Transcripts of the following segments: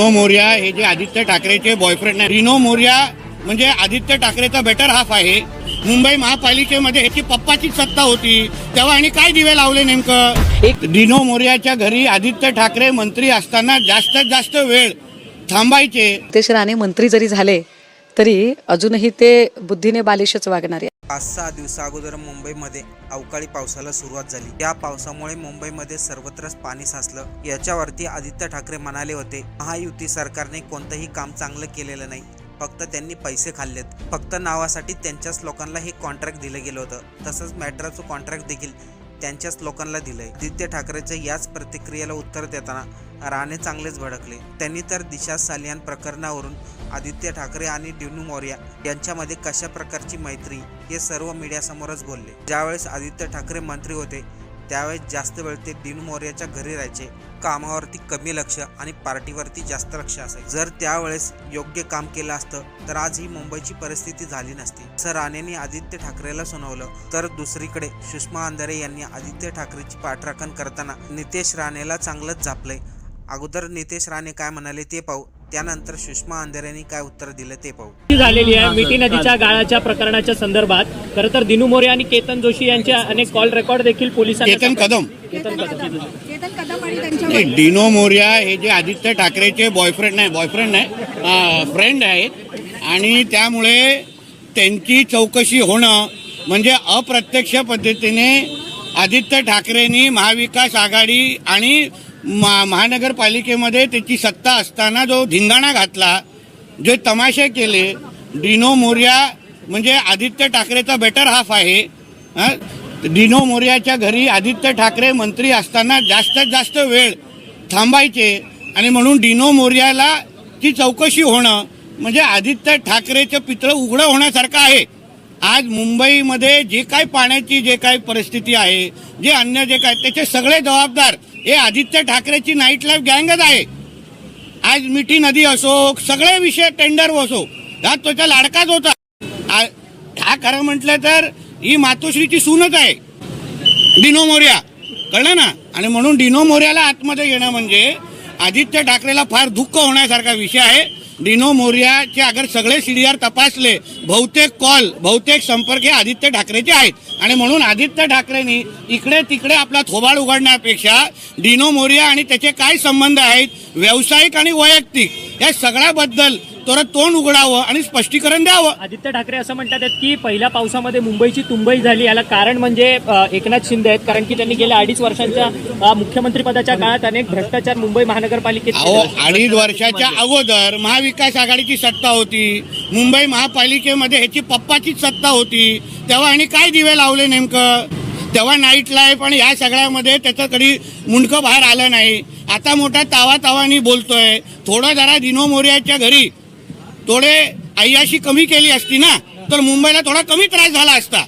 डिनो मोर्या हे जे आदित्य ठाकरेचे बॉयफ्रेंड आहे डिनो मोर्या म्हणजे आदित्य ठाकरेचा बेटर हाफ आहे. मुंबई महापालिकेमध्ये ह्याची पप्पाचीच सत्ता होती. तेव्हा आणि काय दिवे लावले नेमकं? एक डिनो मोर्याच्या घरी आदित्य ठाकरे मंत्री असताना जास्तीत जास्त वेळ थांबायचे. नितेश राणे मंत्री जरी झाले तरी अजूनही ते बुद्धीने बालिशच वागणार पाच सहा दिवसा अगोदर मुंबईमध्ये अवकाळी पावसाला सुरुवात झाली. या पावसामुळे मुंबईमध्ये सर्वत्रच पाणी साचलं. याच्यावरती आदित्य ठाकरे म्हणाले होते महायुती सरकारने कोणतंही काम चांगलं केलेलं नाही. फक्त त्यांनी पैसे खाल्लेत. फक्त नावासाठी त्यांच्याच लोकांना हे कॉन्ट्रॅक्ट दिलं गेलं होतं. तसंच मॅट्राचं कॉन्ट्रॅक्ट देखील त्यांच्याच लोकांना दिलंय. आदित्य ठाकरेच्या याच प्रतिक्रियेला उत्तर देताना राणे चांगलेच भडकले. त्यांनी तर दिशा सालियान प्रकरणावरून आदित्य ठाकरे आणि डिनू मौर्या यांच्यामध्ये कशा प्रकारची मैत्री हे सर्व मीडियासमोरच बोलले. ज्यावेळेस आदित्य ठाकरे मंत्री होते त्यावेळेस जास्त वेळ ते डिनू मौर्याच्या घरी राहायचे. कामावरती कमी लक्ष आणि पार्टीवरती जास्त लक्ष असायचं. जर त्यावेळेस योग्य काम केलं असतं तर आज ही मुंबईची परिस्थिती झाली नसती. सर राणेंनी आदित्य ठाकरेला सुनावलं. तर दुसरीकडे सुषमा अंधारे यांनी आदित्य ठाकरेची पाठराखण करताना नितेश राणेला चांगलंच झापलंय. अगोदर नितेश राणे काय म्हणाले ते पाहू. त्यानंतर सुषमा अंधारेंनी काय उत्तर दिलं ते पाहू. ती झालेली आहे. मिठी नदीच्या गाळाच्या प्रकरणाच्या संदर्भात. खरं तर दिनू मोरे आणि केतन जोशी यांच्या अनेक कॉल रेकॉर्ड देखील पोलिसांना केतन कदम. केतन कदम. केतन कदम. आणि त्यांच्या नाही, डिनो मोर्या हे जे आदित्य ठाकरेचे बॉयफ्रेंड नाही बॉयफ्रेंड नाही फ्रेंड आहेत. आणि त्यामुळे त्यांची चौकशी होणं म्हणजे अप्रत्यक्ष पद्धतीने आदित्य ठाकरेंनी महाविकास आघाडी आणि मा महानगरपालिकेमध्ये त्याची सत्ता असताना जो धिंगाणा घातला जे तमाशे केले डिनो मोर्या म्हणजे आदित्य ठाकरेचा बेटर हाफ आहे डिनो मोर्याच्या घरी आदित्य ठाकरे मंत्री असताना जास्तीत जास्त वेळ थांबायचे आणि म्हणून डिनो मोर्याला ची चौकशी होणं म्हणजे आदित्य ठाकरेचं पितळं उघडं होण्यासारखं आहे. आज मुंबईमध्ये जे काय पाण्याची जे काय परिस्थिती आहे जे अन्य जे काय त्याचे सगळे जबाबदार हे आदित्य ठाकरेची नाईट लाईफ गँगच आहे. आज मिठी नदी असो सगळे विषय टेंडर असो हा त्याचा लाडकाच होता. आ- हा खरं म्हटलं तर ही मातोश्रीची सूनच आहे. डिनो मोर्या. कळलं ना? आणि म्हणून डिनो मोर्याला आतमध्ये येणं म्हणजे आदित्य ठाकरेला फार दुःख होण्यासारखा विषय आहे. डिनो मोर्याचे अगर सगळे सीडीआर तपासले बहुतेक कॉल बहुतेक संपर्क हे आदित्य ठाकरेचे आहेत. आणि म्हणून आदित्य ठाकरेंनी इकडे तिकडे आपला थोबाड उघडण्यापेक्षा डिनो मोर्या आणि त्याचे काय संबंध आहेत? व्यावसायिक आणि वैयक्तिक. या सगळ्याबद्दल थोडं तोंड उघडावं आणि स्पष्टीकरण द्यावं. आदित्य ठाकरे असं म्हणतात की पहिल्या पावसामध्ये मुंबईची तुंबई झाली. याला कारण म्हणजे एकनाथ शिंदे आहेत. कारण की त्यांनी गेल्या अडीच वर्षांच्या मुख्यमंत्री पदाच्या काळात अनेक भ्रष्टाचार मुंबई महानगरपालिकेत. अडीच वर्षाच्या अगोदर महाविकास आघाडीची सत्ता होती. मुंबई महापालिकेमध्ये ह्याची पप्पाचीच सत्ता होती. तेव्हा आणि काय दिवे लावले नेमकं? तेव्हा नाईट लाईफ आणि ह्या सगळ्यामध्ये त्याचं कधी मुंडकं बाहेर आलं नाही. आता मोठा तावा तावानी बोलतोय. थोडा जरा दिनो मोर्याच्या घरी. थोडे अय्याशी कमी केली असती ना तर मुंबईला थोडा कमी त्रास झाला असता.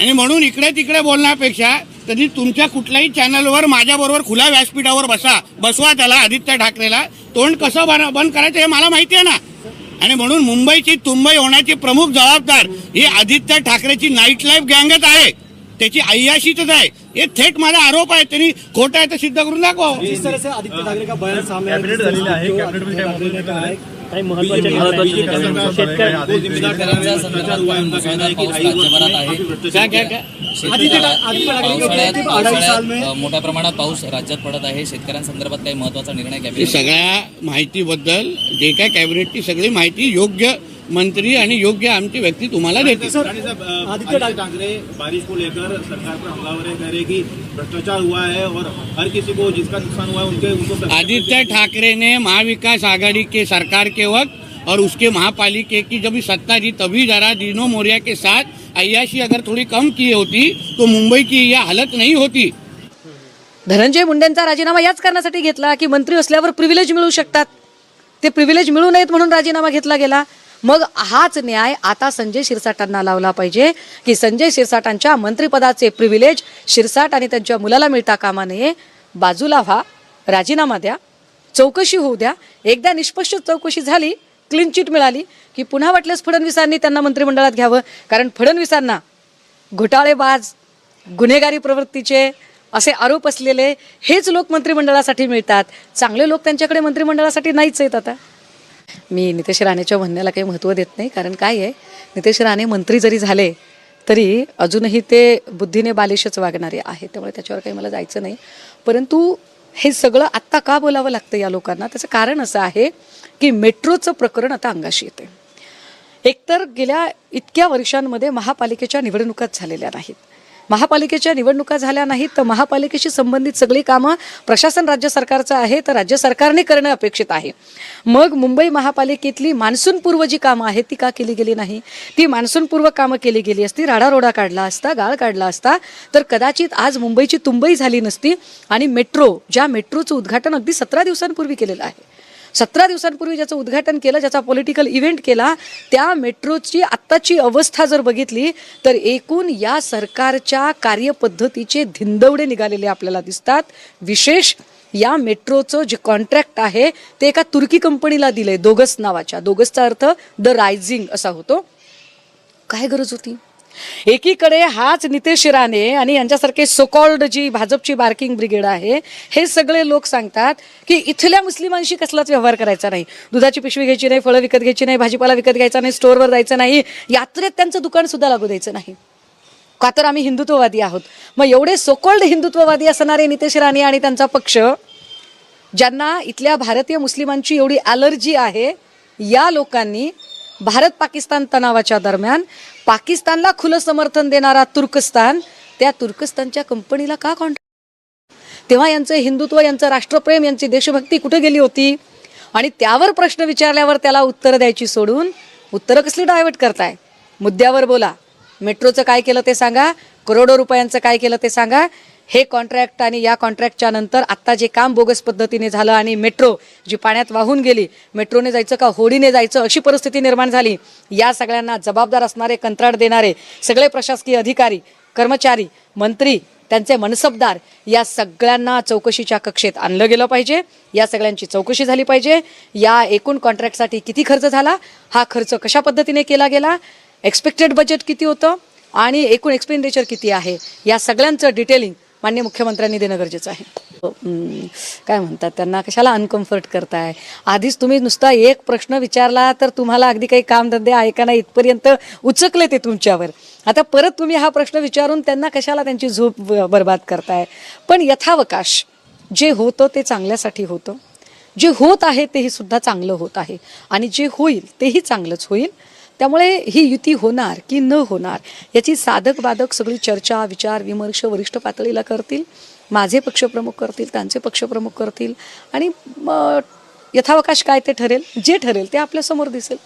आणि म्हणून इकडे तिकडे बोलण्यापेक्षा कधी तुमच्या कुठल्याही चॅनलवर माझ्याबरोबर खुल्या व्यासपीठावर बसा. बसवा त्याला आदित्य ठाकरेला. तोंड कसं बन बंद करायचं हे मला माहिती आहे ना. आणि म्हणून मुंबईची तुंबई होण्याची प्रमुख जबाबदार ही आदित्य ठाकरेची नाईट लाईफ गँगच आहे. त्याची अय्याशीच आहे. हे थेट माझा आरोप आहे त्यांनी खोटं आहे तर सिद्ध करून दाखव. कहा महत्त्वाचे मोठ्या प्रमाणात पाऊस राज्यात पडत आहे. शेतकऱ्यांसंदर्भात काही महत्त्वाचा निर्णय कॅबिनेट सगळ्या माहितीबद्दल जे काय कॅबिनेटची सगळी माहिती योग्य मंत्री आणि योग्य आमची व्यक्ती तुम्हाला देते आदित्य ठाकरे- बारिश को लेकर सरकार पर हमलावर है कह रहे कि भ्रष्टाचार हुआ है और हर किसी को जिसका नुकसान हुआ है उनके उनको आदित्य ठाकरे ने महाविकास आघाड़ी के सरकार के वक्त और उसके महापालिके की जब सत्ता थी तभी जरा दिनो मोरिया के साथ अय्याशी अगर थोड़ी कम की होती तो मुंबई की यह हालत नहीं होती। धनंजय मुंडेंचा राजीनामा याच कारणासाठी घेतला की मंत्री असल्यावर प्रिव्हिलेज मिळू शकतात. ते प्रिव्हिलेज मिळू नयेत म्हणून राजीनामा घेतला गेला. मग हाच न्याय आता संजय शिरसाटांना लावला पाहिजे की संजय शिरसाटांच्या मंत्रिपदाचे प्रिव्हिलेज शिरसाट आणि त्यांच्या मुलाला मिळता कामा नये. बाजूला व्हा राजीनामा द्या चौकशी होऊ द्या. एकदा निष्पक्ष चौकशी झाली क्लीन चिट मिळाली की पुन्हा वाटल्यास फडणवीसांनी त्यांना मंत्रिमंडळात घ्यावं. कारण फडणवीसांना घोटाळेबाज गुन्हेगारी प्रवृत्तीचे असे आरोप असलेले हेच लोक मंत्रिमंडळासाठी मिळतात. चांगले लोक त्यांच्याकडे मंत्रिमंडळासाठी नाहीच आहेत आता. मी नितेश राणेच्या म्हणण्याला काही महत्त्व देत नाही कारण काय आहे नितेश राणे मंत्री जरी झाले तरी अजूनही ते बुद्धीने बालिशच वागणारे आहेत त्यामुळे त्याच्यावर काही मला जायचं नाही. परंतु हे सगळं आत्ता का बोलावं लागतं या लोकांना? त्याचं कारण असं आहे की मेट्रोचं प्रकरण आता अंगाशी येते एकतर गेल्या इतक्या वर्षांमध्ये महापालिकेच्या निवडणुकाच झालेल्या नाहीत. महापालिकेच्या निवडणुका झाल्या नाहीत तर महापालिकेशी संबंधित सगळी कामं प्रशासन राज्य सरकारचं आहे तर राज्य सरकारने करणं अपेक्षित आहे. मग मुंबई महापालिकेतली मान्सूनपूर्व जी कामं आहेत ती का केली गेली नाही? ती मान्सूनपूर्व कामं केली गेली असती राडारोडा काढला असता गाळ काढला असता तर कदाचित आज मुंबईची तुंबई झाली नसती आणि मेट्रो ज्या मेट्रोचं उद्घाटन अगदी सतरा दिवसांपूर्वी केलेलं आहे. सतरा दिवसांपूर्वी ज्याचं उद्घाटन केलं ज्याचा पॉलिटिकल इव्हेंट केला त्या मेट्रोची आत्ताची अवस्था जर बघितली तर एकूण या सरकारच्या कार्यपद्धतीचे धिंदवडे निघालेले आपल्याला दिसतात. विशेष या मेट्रोचं जे कॉन्ट्रॅक्ट आहे ते एका तुर्की कंपनीला दिलंय दोगस नावाच्या. दोगसचा अर्थ द रायझिंग असा होतो. काय गरज होती? एकीकडे हाच नितेश राणे आणि यांच्यासारखे सोकॉल्ड जी भाजपची बार्किंग ब्रिगेड आहे हे सगळे लोक सांगतात की इथल्या मुस्लिमांशी कसलाच व्यवहार करायचा नाही. दुधाची पिशवी घ्यायची नाही फळं विकत घ्यायची नाही भाजीपाला विकत घ्यायचा नाही स्टोअरवर जायचं नाही यात्रेत त्यांचं दुकान सुद्धा लागू द्यायचं नाही. का तर आम्ही हिंदुत्ववादी आहोत. मग एवढे सोकॉल्ड हिंदुत्ववादी असणारे नितेश राणे आणि त्यांचा पक्ष ज्यांना इथल्या भारतीय मुस्लिमांची एवढी ॲलर्जी आहे या लोकांनी भारत पाकिस्तान तणावाच्या दरम्यान पाकिस्तानला खुलं समर्थन देणारा तुर्कस्तान त्या तुर्कस्तानच्या कंपनीला का कॉन्ट्रॅक्ट तेव्हा यांचं हिंदुत्व यांचं राष्ट्रप्रेम यांची देशभक्ती कुठे गेली होती? आणि त्यावर प्रश्न विचारल्यावर त्याला उत्तरं द्यायची सोडून उत्तरं कसली डायव्हर्ट करताय? मुद्द्यावर बोला. मेट्रोचं काय केलं ते सांगा? करोडो रुपयांचं काय केलं ते सांगा? हे कॉन्ट्रॅक्ट आणि या कॉन्ट्रॅक्टच्या नंतर आत्ता जे काम बोगस पद्धतीने झालं आणि मेट्रो जी पाण्यात वाहून गेली मेट्रोने जायचं का होडीने जायचं अशी परिस्थिती निर्माण झाली या सगळ्यांना जबाबदार असणारे कंत्राट देणारे सगळे प्रशासकीय अधिकारी कर्मचारी मंत्री त्यांचे मनसबदार या सगळ्यांना चौकशीच्या कक्षेत आणलं गेलं पाहिजे. या सगळ्यांची चौकशी झाली पाहिजे. या एकूण कॉन्ट्रॅक्टसाठी किती खर्च झाला? हा खर्च कशा पद्धतीने केला गेला? एक्सपेक्टेड बजेट किती होतं? आणि एकूण एक्सपेंडिचर किती आहे? या सगळ्यांचं डिटेलिंग मान्य मुख्यमंत्र्यांनी देणं गरजेचं आहे. काय म्हणतात त्यांना? कशाला अनकम्फर्ट करताय? आधीच तुम्ही नुसता एक प्रश्न विचारला तर तुम्हाला अगदी काही कामधंदे आहे का नाही इथपर्यंत उचकले ते तुमच्यावर. आता परत तुम्ही हा प्रश्न विचारून त्यांना कशाला त्यांची झोप बर्बाद करताय? पण यथावकाश जे होतं ते चांगल्यासाठी होतं. जे होत आहे तेही सुद्धा चांगलं होत आहे. आणि जे होईल तेही चांगलंच होईल. त्यामुळे ही युती होणार की न होणार याची साधक बाधक सगळी चर्चा विचार विमर्श वरिष्ठ पातळीला करतील. माझे पक्षप्रमुख करतील त्यांचे पक्षप्रमुख करतील. आणि यथावकाश काय ते ठरेल जे ठरेल ते आपल्यासमोर दिसेल.